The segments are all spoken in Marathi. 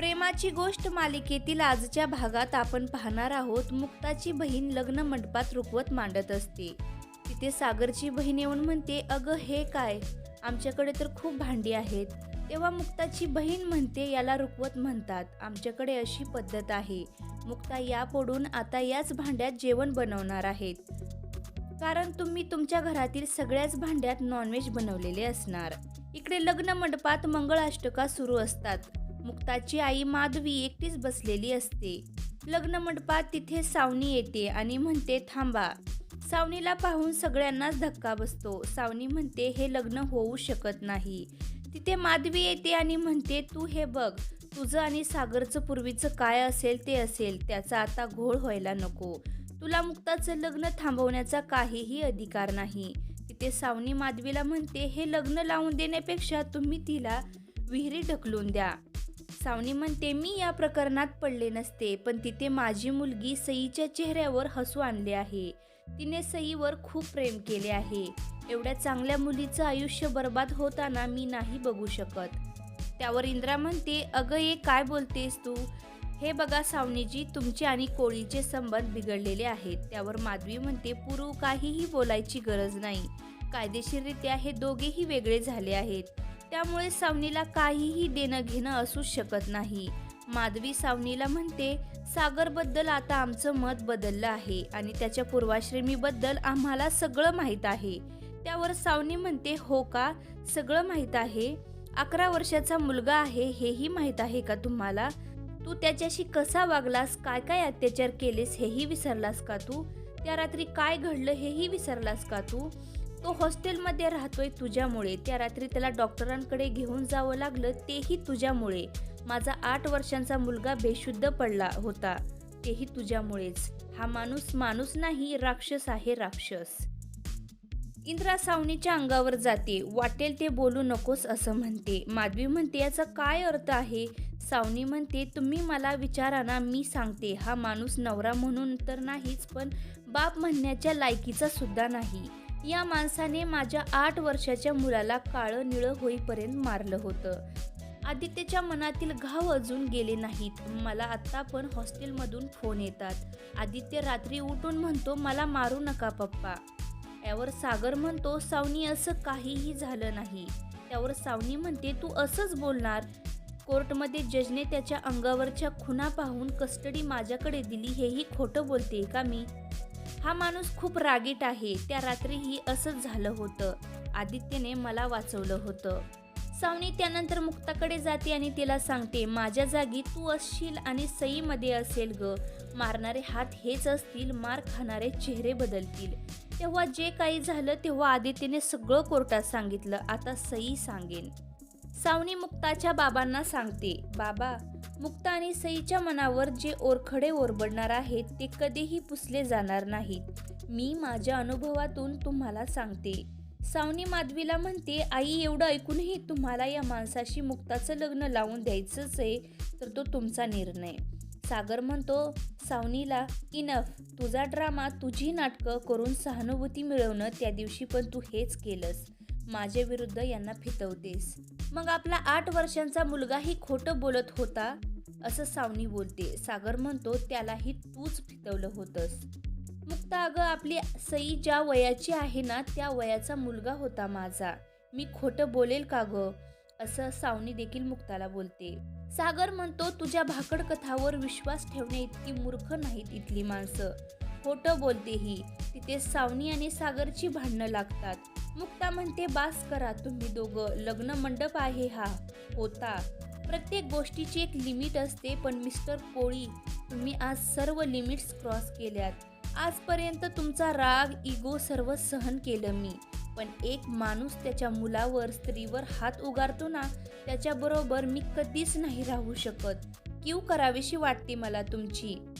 प्रेमाची गोष्ट मालिकेतील आजच्या भागात आपण पाहणार आहोत. मुक्ताची बहीण लग्न मंडपात रुकवत मांडत असते. तिथे सागरची बहीण येऊन म्हणते अगं हे काय? आमच्याकडे तर खूप भांडी आहेत. तेव्हा मुक्ताची बहीण म्हणते याला रुकवत म्हणतात. आमच्याकडे अशी पद्धत आहे. मुक्ता या पोडून आता याच भांड्यात जेवण बनवणार आहेत. कारण तुम्ही तुमच्या घरातील सगळ्याच भांड्यात नॉनव्हेज बनवलेले असणार. इकडे लग्न मंडपात मंगळाष्टका सुरू असतात. मुक्ताची आई माधवी एकटीच बसलेली असते. लग्न मंडपात तिथे सावनी येते आणि म्हणते थांबा. सावनीला पाहून सगळ्यांनाच धक्का बसतो. सावनी म्हणते हे लग्न होऊ शकत नाही. तिथे माधवी येते आणि म्हणते तू हे बघ तुझं आणि सागरचं पूर्वीचं काय असेल ते असेल त्याचा आता घोळ व्हायला नको. तुला मुक्ताचं लग्न थांबवण्याचा काहीही अधिकार नाही. तिथे सावनी माधवीला म्हणते हे लग्न लावून देण्यापेक्षा तुम्ही तिला विहिरी ढकलून द्या. सावनी म्हणते मी या प्रकरणात पडले नसते पण तिथे माझी मुलगी सईच्या चेहऱ्यावर हसू आणले आहे. तिने सईवर खूप प्रेम केले आहे. एवढ्या चांगल्या मुलीचं आयुष्य बर्बाद होताना मी नाही बघू शकत. त्यावर इंद्रा म्हणते अगं ये काय बोलतेस तू? हे बघा सावनीजी तुमचे आणि कोळीचे संबंध बिघडलेले आहेत. त्यावर माधवी म्हणते पुरू काहीही बोलायची गरज नाही. कायदेशीररित्या हे दोघेही वेगळे झाले आहेत. त्यामुळे सावनीला काहीही देणं घेणं असूच शकत नाही. माधवी सावनीला म्हणते सागरबद्दल आता आमचं मत बदललं आहे आणि त्याच्या पूर्वाश्रमीबद्दल आम्हाला सगळं माहीत आहे. त्यावर सावनी म्हणते हो का? सगळं माहीत आहे? अकरा वर्षाचा मुलगा आहे हेही माहीत आहे का तुम्हाला? तू त्याच्याशी कसा वागलास? काय काय अत्याचार केलेस हेही विसरलास का तू? त्या रात्री काय घडलं हेही विसरलास का तू? तो हॉस्टेलमध्ये राहतोय तुझ्यामुळे. त्या रात्री त्याला डॉक्टरांकडे घेऊन जावं लागलं तेही तुझ्यामुळे. माझा आठ वर्षांचा मुलगा बेशुद्ध पडला होता तेही तुझ्यामुळेच. हा माणूस माणूस नाही राक्षस आहे राक्षस. इंद्रा सावनीच्या अंगावर जाते. वाटेल ते बोलू नकोस असं म्हणते. माधवी म्हणते याचा काय अर्थ आहे? सावनी म्हणते तुम्ही मला विचारा ना मी सांगते. हा माणूस नवरा म्हणून तर नाहीच पण बाप म्हणण्याच्या लायकीचा सुद्धा नाही. या माणसाने माझ्या आठ वर्षाच्या मुलाला काळं निळं होईपर्यंत मारलं होतं. आदित्यच्या मनातील घाव अजून गेले नाहीत. मला आत्ता पण हॉस्टेलमधून फोन येतात. आदित्य रात्री उठून म्हणतो मला मारू नका पप्पा. यावर सागर म्हणतो सावनी असं काहीही झालं नाही. त्यावर सावनी म्हणते तू असंच बोलणार. कोर्टमध्ये जजने त्याच्या अंगावरच्या खुणा पाहून कस्टडी माझ्याकडे दिली हेही खोटं बोलते का मी? हा माणूस खूप रागीट आहे. त्या रात्रीही असंच झालं होतं. आदित्यने मला वाचवलं होतं. सावनी त्यानंतर मुक्ताकडे जाते आणि तिला सांगते माझ्या जागी तू असशील आणि सईमध्ये असेल ग. मारणारे हात हेच असतील मार खाणारे चेहरे बदलतील. तेव्हा जे काही झालं तेव्हा आदित्यने सगळं कोर्टात सांगितलं. आता सई सांगेन. सावनी मुक्ताच्या बाबांना सांगते बाबा मुक्ता आणि सईच्या मनावर जे ओरखडे ओरबडणार आहेत ते कधीही पुसले जाणार नाहीत. मी माझ्या अनुभवातून तुम्हाला सांगते. सावनी माधवीला म्हणते आई एवढं ऐकूनही तुम्हाला या माणसाशी मुक्ताचं लग्न लावून द्यायचंच आहे तर तो तुमचा निर्णय. सागर म्हणतो सावनीला इनफ तुझा ड्रामा तुझी नाटकं करून सहानुभूती मिळवणं त्या दिवशी पण तू हेच केलंस. माझ्याविरुद्ध यांना फितवतेस. मग आपला आठ वर्षांचा मुलगाही खोटं बोलत होता? असं सावनी बोलते. सागर म्हणतो त्यालाही तूच फितवलं होतंस. मुक्ता अगं आपली सई ज्या वयाची आहे ना त्या वयाचा मुलगा होता माझा. मी खोटं बोलेल का ग? असं सावनी देखील मुक्ताला बोलते. सागर म्हणतो तुझ्या भाकड कथावर विश्वास ठेवण्या इतकी मूर्ख नाहीत इथली माणसं. खोटं बोलते ही. तिथे सावनी आणि सागरची भांडणं लागतात. मुक्ता म्हणते बास करा तुम्ही दोघं. लग्न मंडप आहे हा. होता. प्रत्येक गोष्टीची एक लिमिट असते पण मिस्टर कोळी तुम्ही आज सर्व लिमिट्स क्रॉस केल्यात. आजपर्यंत तुमचा राग इगो सर्व सहन केलं मी. पण एक माणूस त्याच्या मुलावर स्त्रीवर हात उगारतो ना त्याच्याबरोबर मी कधीच नाही राहू शकत. क्यू करावीशी वाटते मला तुमची?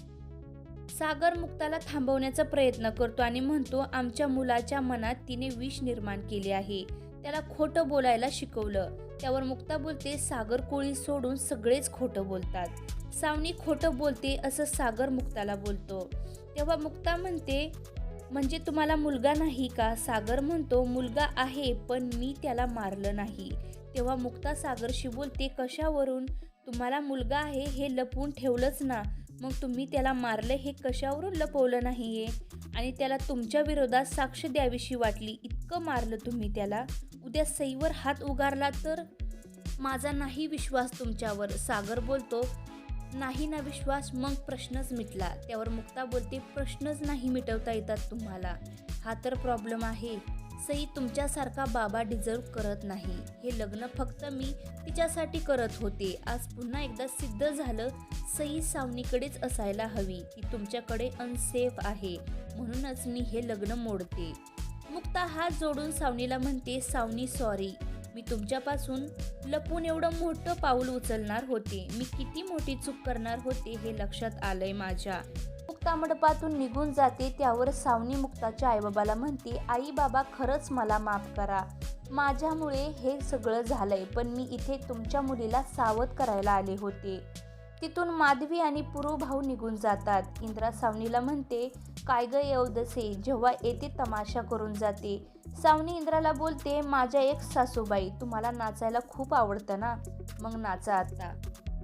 सागर मुक्ताला थांबवण्याचा प्रयत्न करतो आणि म्हणतो आमच्या मुलाच्या मनात तिने विष निर्माण केले आहे. त्याला खोटं बोलायला शिकवलं. त्यावर मुक्ता बोलते सागर कोळी सोडून सगळेच खोटं बोलतात. सावनी खोटं बोलते असं सागर मुक्ताला बोलतो. तेव्हा मुक्ता म्हणते म्हणजे तुम्हाला मुलगा नाही का? सागर म्हणतो मुलगा आहे पण मी त्याला मारलं नाही. तेव्हा मुक्ता सागरशी बोलते कशावरून? तुम्हाला मुलगा आहे हे लपवून ठेवलंच ना. मग तुम्ही त्याला मारले हे कशावरून लपवलं नाही आहे आणि त्याला तुमच्या विरोधात साक्ष द्यावीशी वाटली इतकं मारलं तुम्ही त्याला? उद्या सईवर हात उगारला तर? माझा नाही विश्वास तुमच्यावर सागर बोलतो. नाही ना विश्वास मग प्रश्नच मिटला. त्यावर मुक्ता बोलते प्रश्नच नाही मिटवता येतात तुम्हाला. हा तर प्रॉब्लेम आहे. सई तुमच्यासारखा बाबा डिझर्व करत नाही. हे लग्न फक्त मी तिच्यासाठी करत होते. आज पुन्हा एकदा सिद्ध झालं. सई सावनीकडेच असायला हवी ती तुमच्याकडे अनसेफ आहे. म्हणूनच मी हे लग्न मोडते. मुक्ता हात जोडून सावनीला म्हणते सावनी सॉरी मी तुमच्यापासून लपून एवढं मोठं पाऊल उचलणार होते. मी किती मोठी चूक करणार होते हे लक्षात आलंय माझ्या. मुक्ता मंडपातून निघून जाते. त्यावर सावनी मुक्ताच्या आईबाबाला म्हणते आई बाबा खरंच मला माफ करा. माझ्यामुळे हे सगळं झालंय पण मी इथे तुमच्या मुलीला सावध करायला आले होते. तिथून माधवी आणि पुरू भाऊ निघून जातात. इंद्रा सावनीला म्हणते काय ग येवदसे जेव्हा येते तमाशा करून जाते. सावनी इंद्राला बोलते माझ्या एक सासूबाई तुम्हाला नाचायला खूप आवडतं ना? मग नाचा आता.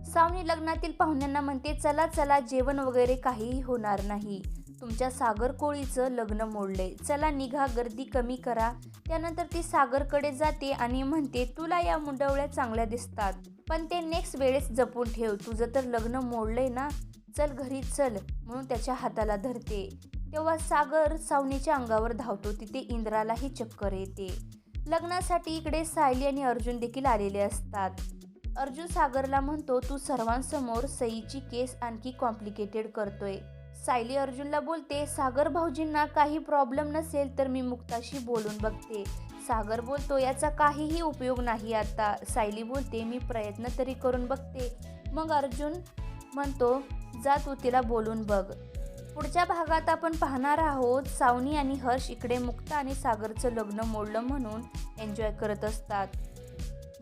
सावनी लग्नातील पाहुण्यांना म्हणते चला चला जेवण वगैरे काहीही होणार नाही. तुमच्या सागर कोळीचं लग्न मोडलंय. चला निघा गर्दी कमी करा. त्यानंतर ती सागरकडे जाते आणि म्हणते तुला या मुंडवळ्या चांगल्या दिसतात. पण ते नेक्स्ट वेळेस जपून ठेव. तुझं तर लग्न मोडलंय ना. चल घरी चल म्हणून त्याच्या हाताला धरते. तेव्हा सागर सावनीच्या अंगावर धावतो. तिथे इंद्रालाही चक्कर येते. लग्नासाठी इकडे सायली आणि अर्जुन देखील आलेले असतात. अर्जुन सागरला म्हणतो तू सर्वांसमोर सईची केस आणखी कॉम्प्लिकेटेड करतोय. सायली अर्जुनला बोलते सागर भाऊजींना काही प्रॉब्लेम नसेल तर मी मुक्ताशी बोलून बघते. सागर बोलतो याचा काहीही उपयोग नाही आता. सायली बोलते मी प्रयत्न तरी करून बघते. मग अर्जुन म्हणतो जा तू तिला बोलून बघ. पुढच्या भागात आपण पाहणार आहोत सावनी आणि हर्ष इकडे मुक्ता आणि सागरचं लग्न मोडलं म्हणून एन्जॉय करत असतात.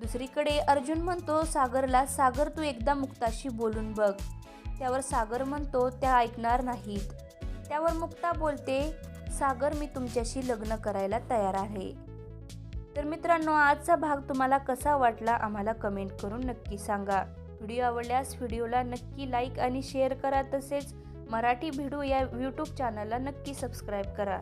दुसरीकडे अर्जुन म्हणतो सागरला सागर तू एकदा मुक्ताशी बोलून बघ. त्यावर सागर म्हणतो त्या ऐकणार नाहीत. त्यावर मुक्ता बोलते सागर मी तुमच्याशी लग्न करायला तयार आहे. तर मित्रांनो आजचा भाग तुम्हाला कसा वाटला आम्हाला कमेंट करून नक्की सांगा. व्हिडिओ आवडल्यास व्हिडिओला नक्की लाईक आणि शेअर करा तसेच मराठी भिडू या यूट्यूब चॅनलला नक्की सबस्क्राईब करा.